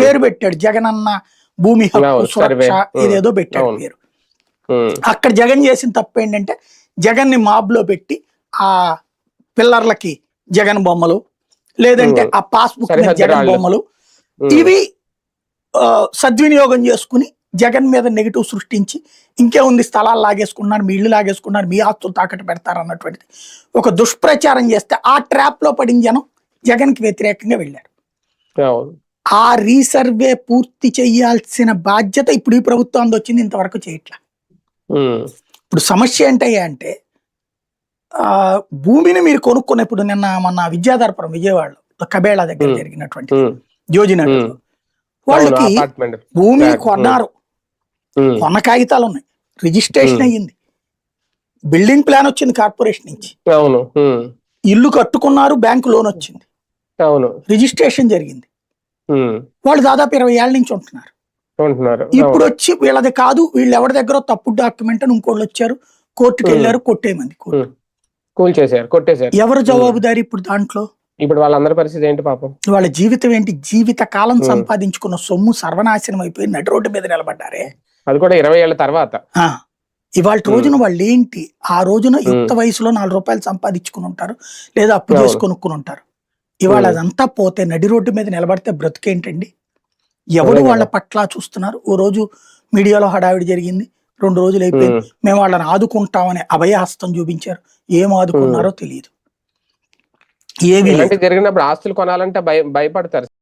పేరు పెట్టాడు. జగనన్న భూమి హక్కు సురక్ష. ఇదేదో పెట్టాడు. పేరు. అక్కడ జగన్ చేసిన తప్పు ఏంటంటే జగన్ని మాబ్లో పెట్టి ఆ పిల్లర్లకి జగన్ బొమ్మలు లేదంటే. ఆ పాస్బుక్ జగన్. బొమ్మలు. ఇవి సద్వినియోగం చేసుకుని జగన్ మీద నెగిటివ్ సృష్టించి ఇంకేముంది స్థలాలు లాగేసుకున్నారు మీ ఇల్లు లాగేసుకున్నారు మీ ఆస్తులు తాకట్టు పెడతారు అన్నటువంటిది. ఒక దుష్ప్రచారం చేస్తే ఆ ట్రాప్లో పడిన జనం జగన్కి వ్యతిరేకంగా వెళ్ళారు. ఆ రీసర్వే పూర్తి చేయాల్సిన బాధ్యత ఇప్పుడు ఈ ప్రభుత్వం వచ్చింది ఇంతవరకు చేయట్లా. ఇప్పుడు సమస్య ఏంటయ్యా అంటే ఆ భూమిని మీరు కొనుక్కున్నప్పుడు నిన్న మన విద్యాధరపురం విజయవాడలో కబేళా దగ్గర. జరిగినటువంటి ఉమ్. వాళ్ళకి భూమి. కొన్నారు. కొన్న కాగితాలు ఉన్నాయి. రిజిస్ట్రేషన్. అయ్యింది. బిల్డింగ్ ప్లాన్ వచ్చింది కార్పొరేషన్ నుంచి. ఇల్లు కట్టుకున్నారు బ్యాంకు లోన్ వచ్చింది. రిజిస్ట్రేషన్ జరిగింది. వాళ్ళు దాదాపు ఇరవై ఏళ్ళ నుంచి ఉంటున్నారు. ఇప్పుడు వచ్చి వీళ్ళది కాదు వీళ్ళు ఎవరి దగ్గర తప్పుడు డాక్యుమెంట్ అని ఇంకోళ్ళు వచ్చారు కోర్టుకు. వెళ్ళారు కొట్టేమంది కోర్టు. కూల్ చేశారు కొట్టేశారు. ఎవరు జవాబుదారి ఇప్పుడు దాంట్లో? ఇప్పుడు వాళ్ళందరి పరిస్థితి ఏంటి పాపం? వాళ్ళ జీవితం ఏంటి? జీవిత కాలం. సంపాదించుకున్న సొమ్ము సర్వనాశనం అయిపోయి నడి రోడ్డు మీద నిలబడ్డారే. అది కూడా ఇరవై ఏళ్ళ తర్వాత. ఇవాళ రోజున. వాళ్ళు ఏంటి ఆ రోజున యుక్త వయసులో నాలుగు రూపాయలు సంపాదించుకుని ఉంటారు లేదా అప్పు అవును. చేసి కొనుక్కుని ఉంటారు. ఇవాళ. అదంతా పోతే నడి రోడ్డు మీద నిలబడితే బ్రతుకేంటండి? ఎవరు వాళ్ళ. పట్ల చూస్తున్నారు? ఓ రోజు మీడియాలో హడావిడి జరిగింది. రెండు రోజులు అయిపోయింది. మేము. వాళ్ళని ఆదుకుంటామని అభయహస్తం చూపించారు. ఏం ఆదుకున్నారో తెలియదు. ఇలాంటివి జరిగినప్పుడు ఆస్తులు కొనాలంటే భయ భయపడతారు.